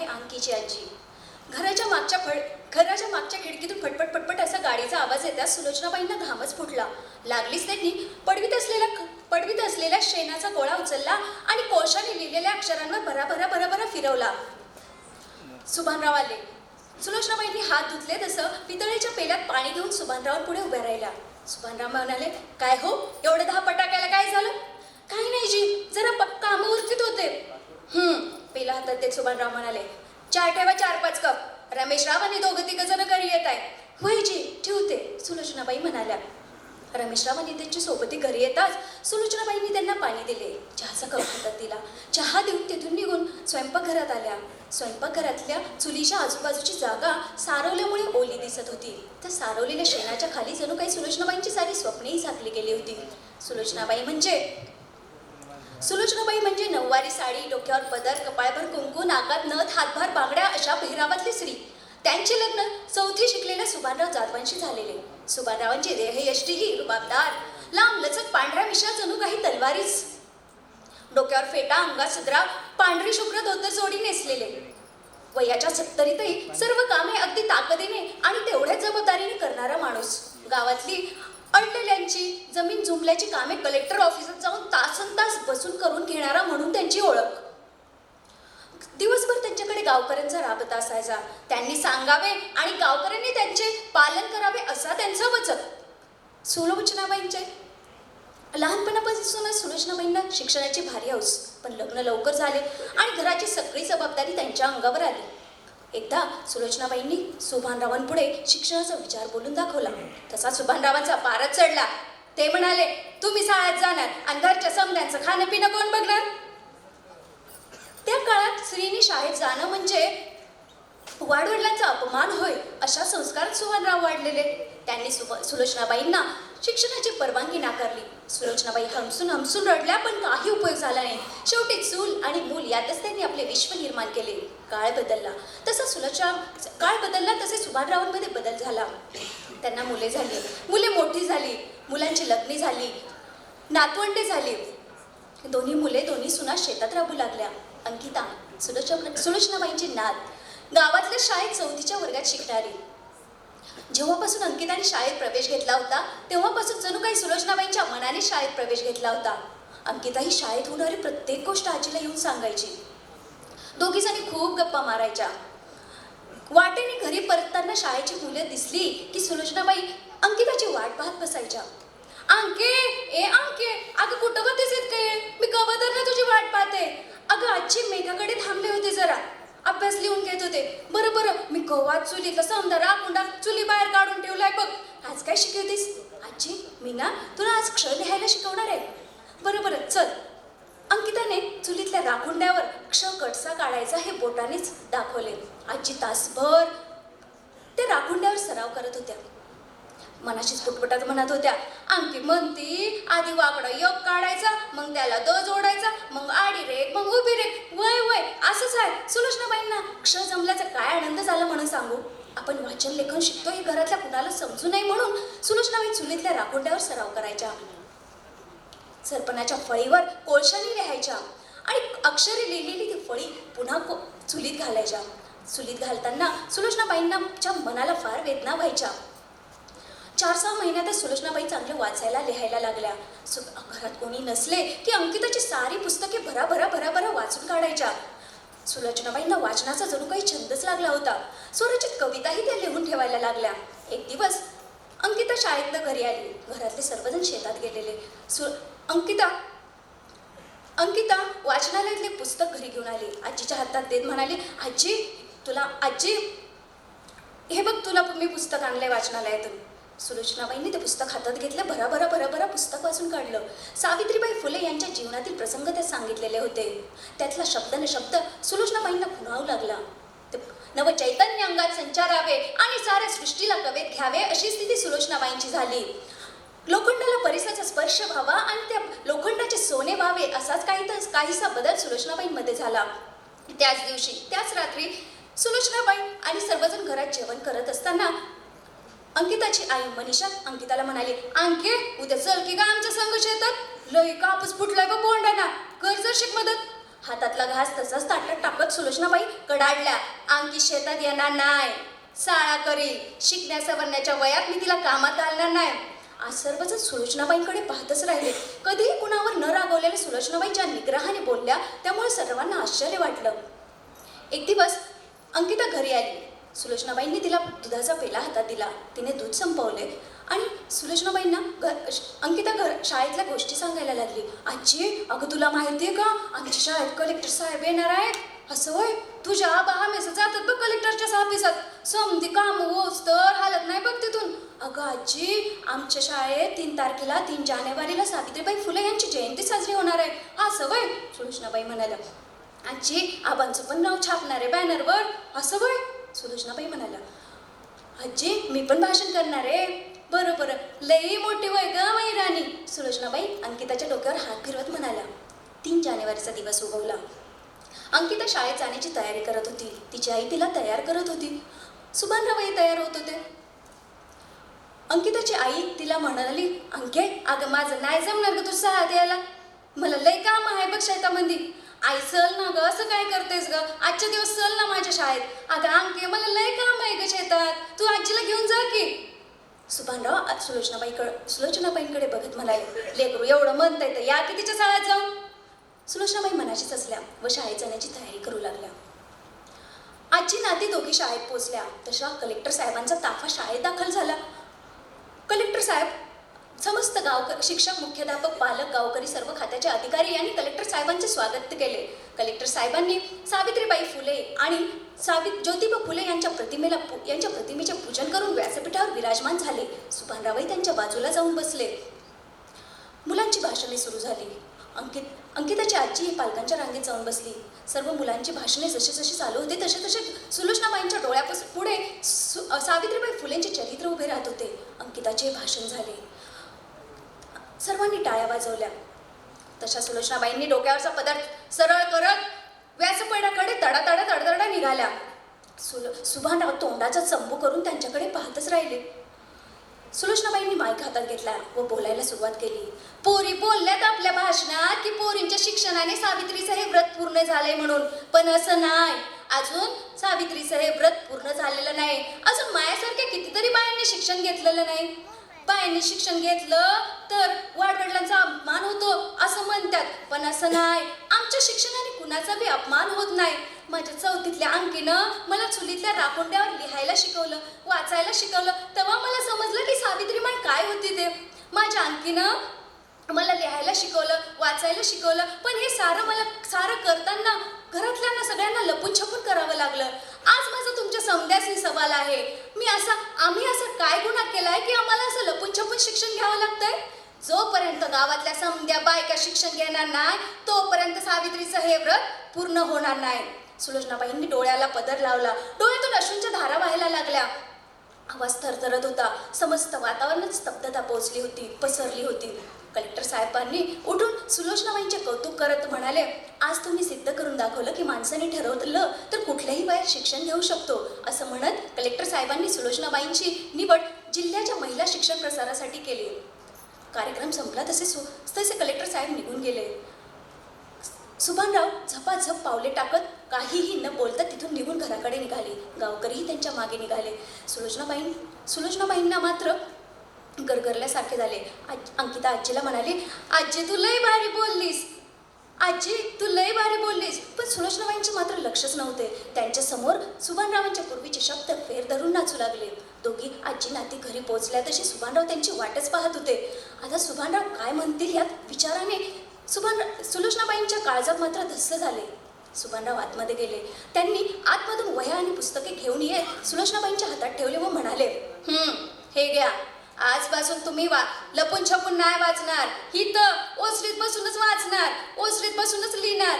आहे अंकीची आजी. घराच्या मागच्या फड घराच्या मागच्या खिडकीतून फटफट फटफट असा गाडीचा आवाज येताच सुलोचनाबाईंना घामच फुटला. लागलीच त्यांनी पडवीत असलेला पडवीत असलेल्या शेणाचा गोळा उचलला आणि कोळशाने लिहिलेल्या अक्षरांवर भराभरा भराभरा फिरवला. सुभानराव आले. सुलोचनाबाईंनी हात धुतले तसं पितळेच्या पेल्यात पाणी घेऊन सुभानराव पुढे उभ्या राहिल्या. सुभानराव म्हणाले काय हो? एवढं दहा फटाक्याला काय झालं? काही नाही जी जरा कामं उरकीत होते. हम्म पिला हातात ते सुभानराव म्हणाले चार ठेवा चार पाच कप रमेशराव आणि दोघं तिघ जण घरी येत आहे होय जी ठेवते सुलोचनाबाई म्हणाल्या. रमेशराव आणि त्यांची सोबती घरी येताच सुलोचनाबाईंनी त्यांना पाणी दिले. चहाचा कप हातात दिला. चहा देऊन तिथून निघून स्वयंपाकघरात आल्या. स्वयंपाकघरातल्या चुलीच्या आजूबाजूची जागा सारवल्यामुळे ओली दिसत होती. त्या सारवलेल्या शेणाच्या खाली जणू काही सुलोचनाबाईंची सारी स्वप्नेही झाकली गेली होती. सुलोचनाबाई म्हणजे सुलोचनाबाई म्हणजे नऊवारी साडी डोक्यावर पदर कपाळभर कुंकू नाकात नथ हातभार बांगड्या अशा पेहरावातली स्त्री. त्यांचे लग्न चौथी शिकलेल्या सुभानराव जाधवांशी झालेले. सुभानरावांची देहयष्टीही रुबाबदार लांब लचक पांढऱ्या मिशा जणू काही तलवारीच. डोक्यावर फेटा अंगात सदरा पांढरी शुभ्र धोतर जोडी नेसलेले. वयाच्या सत्तरीतही सर्व कामे अगदी ताकदीने आणि तेवढ्याच जबाबदारीने करणारा माणूस. गावातली अडलेल्यांची जमीन जुमल्याची कामे कलेक्टर ऑफिसात जाऊन तासन तास बसून करून घेणारा म्हणून त्यांची ओळख. दिवसभर त्यांच्याकडे गावकऱ्यांचा राबता असायचा. त्यांनी सांगावे आणि गावकऱ्यांनी त्यांचे पालन करावे असा त्यांचा वचक सुलोचनाबाईंचे. लहानपणापासूनच सुलोचनाबाईंना शिक्षणाची भारी हौस. पण लग्न लवकर झाले आणि घराची सगळी जबाबदारी त्यांच्या अंगावर आली. एकदा सुलोचनाबाईंनी सुभानरावांपुढे शिक्षणाचा विचार बोलून दाखवला. तसा सुभानरावांचा पारच चढला. ते म्हणाले तुम्ही शाळेत जाणार. आणि घरच्या समद्यांचं खाणं पिणं कोण बघणार? त्या काळात स्त्रीने शाळेत जाणं म्हणजे वाडवडिलांचा अपमान होय अशा संस्कारात सुभानराव वाढलेले. त्यांनी सुब सुलोचनाबाईंना शिक्षणाची परवानगी नाकारली. सुलोचनाबाई हमसून हमसून रडल्या पण काही उपयोग झाला नाही. शेवटी चूल आणि मूल यातच त्यांनी आपले विश्व निर्माण केले. काळ बदलला. तसा सुलोचना काळ बदलला तसे सुभानरावांमध्ये बदल झाला. त्यांना मुले झाली. मुले मोठी झाली. मुलांची लग्ने झाली. नातवंडे झाली. दोन्ही मुले दोन्ही सुना शेतात राबू लागल्या. अंकिता सुलोचना सुलोचनाबाईंची नात. गावातल्या शाळेत चौथीच्या वर्गात शिकणारी. जेव्हापासून अंकिताने शाळेत प्रवेश घेतला होता तेव्हापासून जणू काही सुलोचनाबाईंच्या मनाने शाळेत प्रवेश घेतला होता. अंकिता ही शाळेत होणारी प्रत्येक गोष्ट आजीला येऊन सांगायची. दोघी जणी खूप गप्पा मारायच्या. वाटेने घरी परतताना शाळेची मुलं दिसली की सुलोचनाबाई अंकिताची वाट पाहत बसायच्या. अंके ए अंके अगं कुठं होतेस काय मी कबदरला तुझी वाट पाहते. अगं आजची मेघाकडे थांबले होते जरा. अभ्यास लिहून घेत होते. बरं बरं मी चुली चुलीतला समजा राखुंडा चुली बाहेर काढून ठेवलाय बघ. आज काय शिकवतेस? आजी मी ना तुला आज क्ष लिहायला शिकवणार आहे. बरं बरं चल. अंकिताने चुलीतल्या राखुंड्यावर क्ष कटसा काढायचा हे बोटानेच दाखवले. आजी तासभर ते राखुंड्यावर सराव करत होत्या. मनाशीच फुटफुटात म्हणत होत्या अंकी म्हणती आधी वाकडा योग काढायचा मग त्याला द जोडायचा मग आडी रेग मग उभी रेग वय वय असंच आहे अक्षर जमल्याचा काय आनंद झाला म्हणून सांगू? आपण वाचन लेखन शिकतो हे घरातल्या कुणाला समजू नये म्हणून सुलोचनाबाई चुलीतल्या राखोंड्यावर सराव करायच्या. सरपणाच्या फळीवर कोळशाने लिहायच्या आणि अक्षरे लिहिलेली ती फळी पुन्हा को चुलीत घालायच्या. चुलीत घालताना सुलोचनाबाईंनाच्या मनाला फार वेदना व्हायच्या. चार सहा महिन्यातच सुलोचनाबाई चांगले वाचायला लिहायला लागल्या. सु घरात कोणी नसले की अंकिताची सारी पुस्तके भराभरा भराभरा वाचून काढायच्या. सुलोचनाबाईंना वाचनाचा जणू काही छंदच लागला होता. स्वरचित कविताही त्या लिहून ठेवायला लागल्या. एक दिवस अंकिता शाळेतनं घरी आली. घरातले सर्वजण शेतात गेलेले. सु अंकिता अंकिता वाचनालयातले पुस्तक घरी घेऊन आली. आजीच्या हातात देत म्हणाली आजी तुला आजी हे बघ तुला मी पुस्तक आणलंय वाचनालयातून. सुलोचनाबाईंनी ते पुस्तक हातात घेतलं भराभरा भराभरा पुस्तक वाचून काढलं. सावित्रीबाई फुले यांच्या जीवनातील प्रसंग त्यात सांगितलेले होते. त्यातला शब्दाने शब्द सुलोचनाबाईंना खुणावू लागला. नव चैतन्य अंगात संचारावे आणि साऱ्या सृष्टीला कवेत घ्यावे अशी स्थिती सुलोचनाबाईंची झाली. लोखंडाला परिसराचा स्पर्श व्हावा आणि त्या लोखंडाचे सोने व्हावे असाच काही तर काहीसा बदल सुलोचनाबाईंमध्ये झाला. त्याच दिवशी त्याच रात्री सुलोचनाबाई आणि सर्वजण घरात जेवण करत असताना अंकिताची आई मनीषा अंकिताला म्हणाली अंके उद्या चल की का आमच्या संघ शेतात. लय कापूस फुटलाय का बोंडाना. कर जर शिक मदत. हातातला घास तसाच ताटत टाकत सुलोचनाबाई कडाडल्या अंकी शेतात येणार नाही. साळा करील. शिकण्या सवरण्याच्या वयात मी तिला कामात घालणार नाही. आज सर्वजण सुलोचनाबाईंकडे पाहतच राहिले. कधीही कुणावर न रागवलेल्या सुलोचनाबाई ज्या निग्रहाने बोलल्या त्यामुळे सर्वांना आश्चर्य वाटलं. एक दिवस अंकिता घरी आली. सुलोचनाबाईंनी तिला दुधाचा पेला हातात दिला. तिने दूध संपवले आणि सुलोचनाबाईंना घर अंकिता घर शाळेतल्या गोष्टी सांगायला लागली. आजी अगं तुला माहिती आहे का? आमच्या शाळेत कलेक्टर साहेब येणार आहेत. असं होय? तुझ्या बहा मेसेज जातात बघ कलेक्टरच्या ऑफिसात समधी काम होच तर हालत नाही बघ तिथून. अगं आजी आमच्या शाळेत तीन तारखेला तीन जानेवारीला सावित्रीबाई फुले यांची जयंती साजरी होणार आहे. असं वय सुलोचनाबाई म्हणाल्या. आजी आबांचं पण नाव छापणार आहे बॅनरवर असं वय सुलोचनाबाई म्हणाल्या आजी मी पण भाषण करणार आहे. बरं बरं. लई मोठी वय ग राणी. सुलोचनाबाई अंकिताच्या डोक्यावर हात फिरवत म्हणाल्या. तीन जानेवारीचा दिवस उगवला. अंकिता शाळेत जाण्याची तयारी करत होती. तिची आई तिला तयार करत होती. सुभानराबाई तयार होत होते. अंकिताची आई तिला म्हणाली अंके अगं माझं नाही जमणार ग तू सहा द्यायला. मला लय काम आहे बघ शेतामध्ये आई चल ना ग असं काय करतेस ग? आजच्या दिवस चल ना माझ्या शाळेत. अगं अंके मला लय काम आहे ग शेतात. तू आजीला घेऊन जा की. सुभानराव आज सुलोचनाबाईकडे सुलोचनाबाईंकडे बघत म्हणाले लेकरू एवढं म्हणतंय तर या की तिच्या शाळेत जाऊ सुलोचनाबाई मनाशीच असल्या व शाळेत जाण्याची तयारी करू लागल्या. आजी नाती दोघी शाळेत पोचल्या. तशा कलेक्टर साहेबांचा ताफा शाळेत दाखल झाला. कलेक्टर साहेब समस्त गावकर शिक्षक मुख्याध्यापक पालक गावकरी सर्व खात्याचे अधिकारी यांनी कलेक्टर साहेबांचे स्वागत केले. कलेक्टर साहेबांनी सावित्रीबाई फुले आणि सावित ज्योतिबा फुले यांच्या प्रतिमेला यांच्या प्रतिमेचे पूजन करून व्यासपीठावर विराजमान झाले. सुभानरावही त्यांच्या बाजूला जाऊन बसले. मुलांची भाषणे सुरू झाली. अंकित अंकिताची आजी ही पालकांच्या रांगेत जाऊन बसली. सर्व मुलांची भाषणे जशी जशी चालू होते तसे तसे सुलोचनाबाईंच्या डोळ्यापासून पुढे सु- सावित्रीबाई फुलेंचे चरित्र उभे राहत होते. अंकिताचे भाषण झाले. सर्वांनी टाळ्या वाजवल्या. तशा सुलोचनाबाईंनी डोक्यावरचा पदार्थ सरळ करत व्यासपीठाकडे तडातडा तडतडा निघाल्या. सुल सुभानराव तोंडाचा चंबू करून त्यांच्याकडे पाहतच राहिले. सुलोचनाबाईंनी माईक हातात घेतला व बोलायला सुरुवात केली. पोरी बोलल्यात आपल्या भाषणात की पोरींच्या शिक्षणाने सावित्रीचं हे व्रत पूर्ण झालंय म्हणून. पण असं नाही. अजून सावित्रीचं हे व्रत पूर्ण झालेलं नाही. अजून मायासारख्या कितीतरी बायांनी शिक्षण घेतलेलं नाही. बायांनी शिक्षण घेतलं तर वाडवडिलांचा अपमान होतो असं म्हणतात. पण असं नाही. आमच्या शिक्षणाने कुणाचा बी अपमान होत नाही. माझ्या चौथीतल्या अंकीनं मला चुलीतल्या राखोंड्यावर लिहायला शिकवलं वाचायला शिकवलं. तेव्हा मला समजलं की सावित्रीमाई काय होती ते. माझ्या अंकीनं मला लिहायला शिकवलं वाचायला शिकवलं. पण हे सारं मला सारं करताना घरातल्यांना सगळ्यांना लपून छपून करावं लागलं. आज माझा तुमच्या समद्यासी सवाल आहे. मी असा आम्ही असं काय गुन्हा केलाय की आम्हाला असं लपून छपून शिक्षण घ्यावं लागतंय? जोपर्यंत गावातल्या समद्या बायका शिक्षण घेणार नाही तोपर्यंत सावित्रीचं हे व्रत पूर्ण होणार नाही. सुलोचनाबाईंनी डोळ्याला पदर लावला. डोळ्यातून अश्रूंच्या धारा व्हायला लागल्या. आवाज थरथरत होता. समस्त वातावरणात स्तब्धता पोहोचली होती पसरली होती. कलेक्टर साहेबांनी उठून सुलोचनाबाईंचे कौतुक करत म्हणाले आज तुम्ही सिद्ध करून दाखवलं की माणसाने ठरवलं तर कुठल्याही वयात शिक्षण घेऊ शकतो असं म्हणत कलेक्टर साहेबांनी सुलोचनाबाईंची निवड जिल्ह्याच्या महिला शिक्षण प्रसारासाठी केली. कार्यक्रम संपला तसे सु तसे कलेक्टर साहेब निघून गेले. सुभानराव झपाझप पावले टाकत काहीही न बोलता तिथून निघून घराकडे निघाले. गावकरीही त्यांच्या मागे निघाले. सुलोचनाबाईं सुलोचनाबाईंना मात्र गरगरल्यासारखे झाले. आज अंकिता आजीला म्हणाली आजी तू लय भारी बोललीस. आजी तू लय भारी बोललीस. पण सुलोचनाबाईंचे मात्र लक्षच नव्हते. त्यांच्यासमोर सुभानरावांच्या पूर्वीचे शब्द फेर धरून नाचू लागले. दोघी आजी नाती घरी पोहोचल्या तशी सुभानराव त्यांची वाटच पाहत होते. आता सुभानराव काय म्हणतील यात विचाराने सुभान सुलोचनाबाईंच्या काळजात मात्र धस्स झाले. सुभानराव आतमध्ये गेले. त्यांनी आतमधून वह्या आणि पुस्तके घेऊन येत सुलोचनाबाईंच्या हातात ठेवले व म्हणाले हे घ्या. आजपासून तुम्ही वा लपून छपून नाही वाचणार. ही तर ओसरीत बसूनच वाचणार. ओसरीत बसूनच लिहिणार.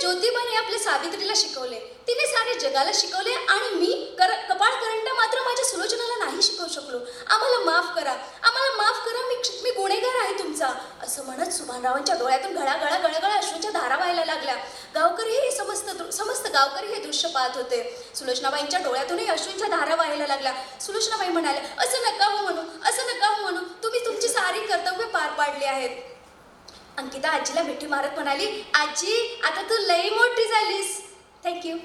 ज्योतिबाने आपल्या सावित्रीला शिकवले. तिने सारे जगाला शिकवले आणि मी कर कपाळ करंट मात्र माझ्या सुलोचनाला नाही शिकवू शकलो. आम्हाला माफ करा. आम्हाला माफ करा. मी मी गुन्हेगार आहे तुमचा. असं म्हणत सुभानरावांच्या डोळ्यातून घळाघळा गळगळा अश्रूच्या धारा व्हायला लागल्या. गावकरी हे समस्त समस्त गावकरी हे दृश्य पाहत होते. सुलोचनाबाईंच्या डोळ्यातूनही अश्रूंच्या धारा व्हायला लागल्या. सुलोचनाबाई म्हणाल्या असं नका हो म्हणू. असं नका हो म्हणू. तुम्ही तुमची सारी कर्तव्य पार पाडली आहेत. अंकिता आजीला मिठी मारत म्हणाली आजी आता तू लई मोठी झालीस. थँक्यू